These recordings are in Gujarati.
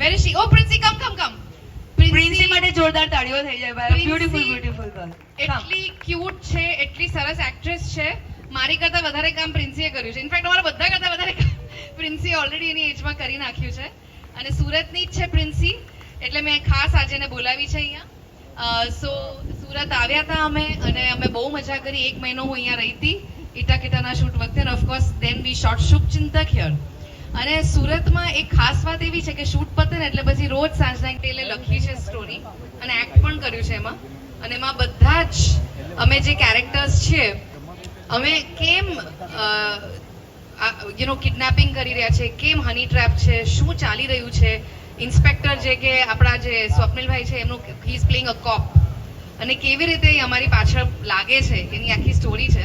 વેર શી ઓ પ્રિન્સી કમ કમ કમ પ્રિન્સી માટે જોરદાર તાળીઓ થઈ જાય ભાઈ. બ્યુટીફુલ બ્યુટીફુલ ગર્લ એટલી ક્યુટ છે એટલી સરસ એક્ટ્રેસ છે. મારી કરતા વધારે કામ પ્રિન્સીએ કર્યું છે. ઇનફેક્ટ અમારા બધા કરતા વધારે કામ પ્રિન્સીએ ઓલરેડી એની એજમાં કરી નાખ્યું છે. અને સુરતની જ છે પ્રિન્સી એટલે મેં ખાસ આજે એને બોલાવી છે અહીંયા. સો સુરત આવ્યા હતા અમે અને અમે બહુ મજા કરી. એક મહિનો હું અહીંયા રહી હતી. ઈટા કિટાના શૂટ વખતે of course then we shot Shubh Chintak here અને સુરતમાં એક ખાસ વાત એવી છે કે શૂટ પતે ને એટલે પછી રોજ સાંજના ટેલે લખી છે સ્ટોરી અને એક્ટ પણ કર્યું છે એમાં. અને એમાં બધા જ અમે જે કેરેક્ટર્સ છીએ અમે કેમ યુ નો કિડનેપિંગ કરી રહ્યા છે, કેમ હની ટ્રેપ છે, શું ચાલી રહ્યું છે? ઇન્સ્પેક્ટર જે કે આપણા જે સ્વપ્નિલભાઈ છે, એમનું હી ઇઝ પ્લેઇંગ અ કોપ અને કેવી રીતે અમારી પાછળ લાગે છે, એની આખી સ્ટોરી છે.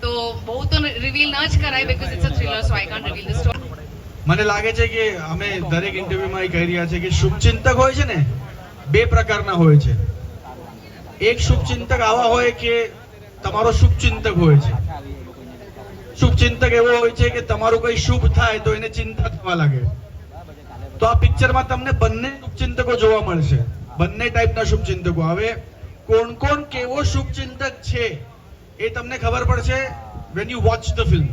તો બહુ તો રિવીલ ન જ કરાય because it's a thriller so I can't reveal the story મને લાગે છે કે અમે દરેક ઇન્ટરવ્યુમાં એ કહી રહ્યા છે કે શુભચિંતક હોય છે ને, બે પ્રકારના હોય છે. એક શુભચિંતક આવા હોય કે તમારો શુભચિંતક હોય છે. શુભચિંતક એવો હોય છે કે તમારું કંઈ શુભ થાય તો એને ચિંતા થવા લાગે. તો આ પિક્ચરમાં તમને બંને શુભચિંતકો જોવા મળશે. બંને ટાઈપના શુભચિંતકો. હવે કોણ કોણ કેવો શુભચિંતક છે એ તમને ખબર પડશે when you watch the film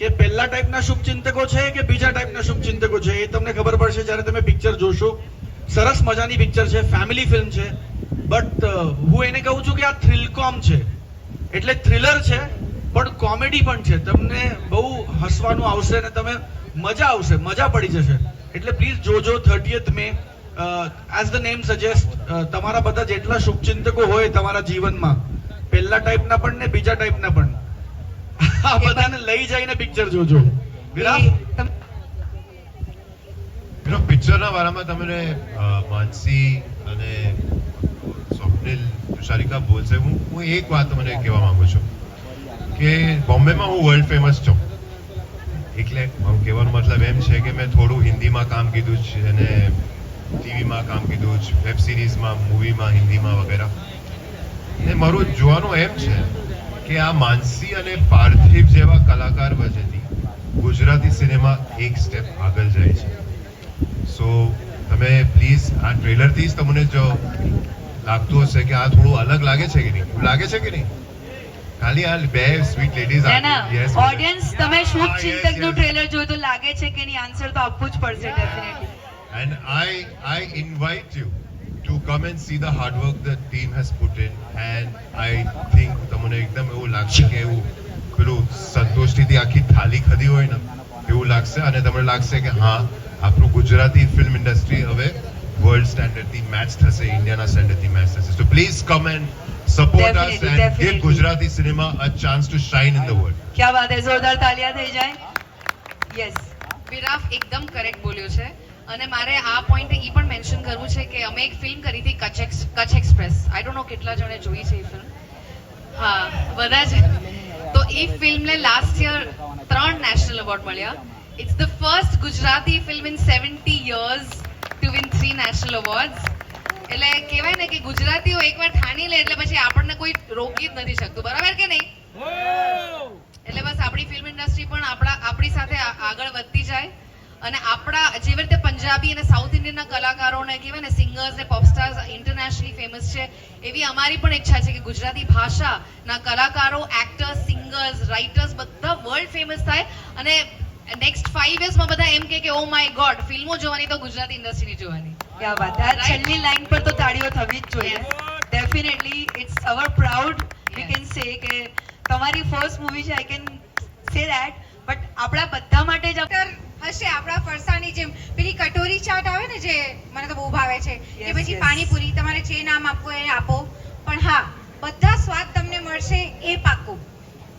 કે પહેલા ટાઈપના શુભચિંતકો છે કે બીજા ટાઈપના શુભચિંતકો છે? એ તમને ખબર પડશે જ્યારે તમે પિક્ચર જોશો. સરસ મજાની પિક્ચર છે ફેમિલી ફિલ્મ છે. બટ હું એને કહું છું કે આ થ્રિલકોમ છે. એટલે થ્રિલર છે, પણ કોમેડી પણ છે. તમને બહુ હસવાનું આવશે અને તમે મજા આવશે, મજા પડી જશે. એટલે પ્લીઝ જોજો thirtieth May as the name suggest તમારા બધા જેટલા શુભચિંતકો હોય તમારા જીવનમાં, પહેલા ટાઈપના પણ ને બીજા ટાઈપના પણ. આ બધાને લઈ જઈને પિક્ચર જોજો. વિરામ પિક્ચરના બારામાં તમને માનસી અને સ્વપ્નિલ તુષારિકા બોલશે. હું હું એક વાત તમને કહેવા માંગુ છું કે બોમ્બેમાં હું વર્લ્ડ ફેમસ છું. એટલે મારું કહેવાનો મતલબ એમ છે કે મેં થોડું હિન્દીમાં કામ કીધું છે અને ટીવીમાં કામ કીધું છે વેબ સિરીઝમાં મૂવીમાં હિન્દીમાં વગેરે. ને મારું જોવાનું એમ છે કે આ માનસી અને પાર્થિવ જેવા કલાકાર વચ્ચેથી ગુજરાતી સિનેમા એક સ્ટેપ આગળ જાય છે. સો તમે પ્લીઝ આ ટ્રેલરથી જ તમને જો લાગતું હશે કે આ થોડું અલગ લાગે છે કે નહીં? લાગે છે કે નહીં? ખાલી આ બે સ્વીટ લેડીઝ ના ઓડિયન્સ તમે શુભ ચિંતકનું ટ્રેલર જોયું તો લાગે છે કે નહીં? આન્સર તો આપવું જ પડશે definitely and I I invite you. And see the hard work the team has put in. And I તમને એકદમ એવું લાગશે કે એવું પેલું સંતોષથી આખી થાલી ખાધી હોય ને એવું લાગશે. અને તમને લાગશે કે હા આપણું ગુજરાતી ફિલ્મ ઇન્ડસ્ટ્રી હવે વર્લ્ડ સ્ટેન્ડર્ડથી મેચ થશે ઇન્ડિયાના સ્ટેન્ડર્ડથી મેચ થશે. So please come and support us and give Gujarati cinema a chance to shine in the world ક્યા વાત હે જોરદાર તાલિયા થઈ જાય યસ વિરાફ એકદમ કરેક્ટ બોલ્યો છે અને મારે આ પોઈન્ટ એ પણ મેન્શન કરવું છે કે અમે એક ફિલ્મ કરી હતી Kutch Kutch express I don't know કેટલા જણે જોઈ છે એ ફિલ્મ હા બધા જ. તો એ ફિલ્મને લાસ્ટ યર ત્રણ નેશનલ એવોર્ડ મળ્યા. It's the first Gujarati film in seventy years to win three national awards એટલે કહેવાય ને કે ગુજરાતીઓ એકવાર ઠાની લે એટલે પછી આપણને કોઈ રોકી જ નથી શકતું. બરાબર કે નહીં? એટલે બસ આપણી ફિલ્મ ઇન્ડસ્ટ્રી પણ આપણા આપણી સાથે આગળ વધતી જાય. અને આપણા જેવી રીતે પંજાબી અને સાઉથ ઇન્ડિયનના કલાકારોને કહેવાય ને સિંગર્સ ને પોપસ્ટાર્સ ઇન્ટરનેશનલી ફેમસ છે એવી અમારી પણ ઈચ્છા છે કે ગુજરાતી ભાષાના કલાકારો એક્ટર્સ સિંગર્સ રાઇટર્સ બધા વર્લ્ડ ફેમસ થાય. અને નેક્સ્ટ ફાઈવ યર્સમાં બધા એમ કે ઓ માય ગોડ ફિલ્મો જોવાની તો ગુજરાતી ઇન્ડસ્ટ્રીની જોવાની. ક્યાં વાત આ છેલ્લી લાઈન પર તો તાળીઓ થવી જ જોઈએ. Definitely it's our proud we. Can say કે તમારી ફર્સ્ટ મૂવી છે I can say that but આપણા બધા માટે જ હશે આપણા ફરસાની જેમ. પેલી કટોરી ચાટ આવે ને જે મને તો બહુ ભાવે છે કે પછી પાણીપુરી. તમારે જે નામ આપવું એ આપો. પણ હા બધા સ્વાદ તમને મળશે એ પાકું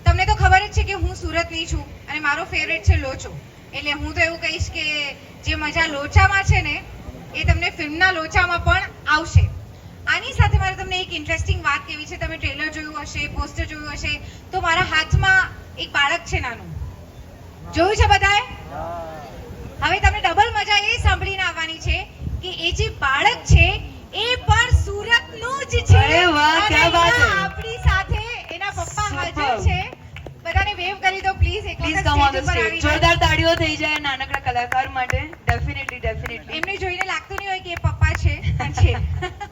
તમને તો ખબર જ છે કે હું સુરતની છું અને મારો ફેવરેટ છે લોચો. એટલે હું તો એવું કહીશ કે જે મજા લોચામાં છે ને એ તમને ફિલ્મના લોચામાં પણ આવશે. આની સાથે મારે તમને એક ઇન્ટરેસ્ટિંગ વાત કહેવી છે. તમે ટ્રેલર જોયું હશે પોસ્ટર જોયું હશે તો મારા હાથમાં એક બાળક છે નાનું. જોયું છે બધાએ? હવે તમને ડબલ મજા એ સાંભળીને આવવાની છે કે એ જે બાળક છે એ પણ સુરતનું જ છે. અરે વાહ ક્યા વાત છે. આપણી સાથે એના પપ્પા હાજર છે. બધાને વેવ કરી દો પ્લીઝ એક પ્લીઝ કમ ઓન ધ જોરદાર તાળીઓ થઈ જાય નાનકડા કલાકાર માટે. ડેફિનેટલી ડેફિનેટલી એમને જોઈને લાગતું નહીં હોય કે એ પપ્પા છે છે.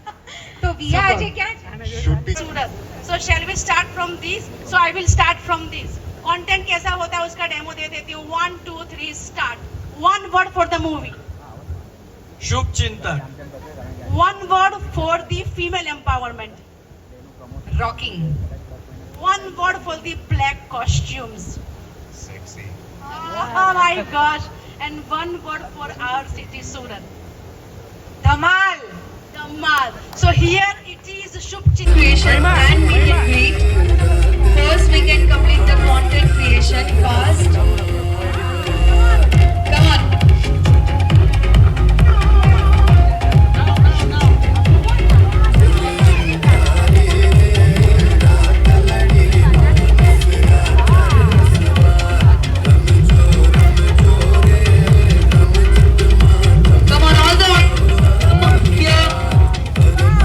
તો વિયા આજે ક્યાં છે? Surat so shall we start from this so I will start from this content कैसा होता है उसका डेमो दे देती हूँ one two three start one word for the movie Shubh Chintan one word for the female empowerment rocking one word for the black costumes sexy oh my gosh and one word for our city Surat Dhamaal Dhamaal so here it is Shubh Chintan and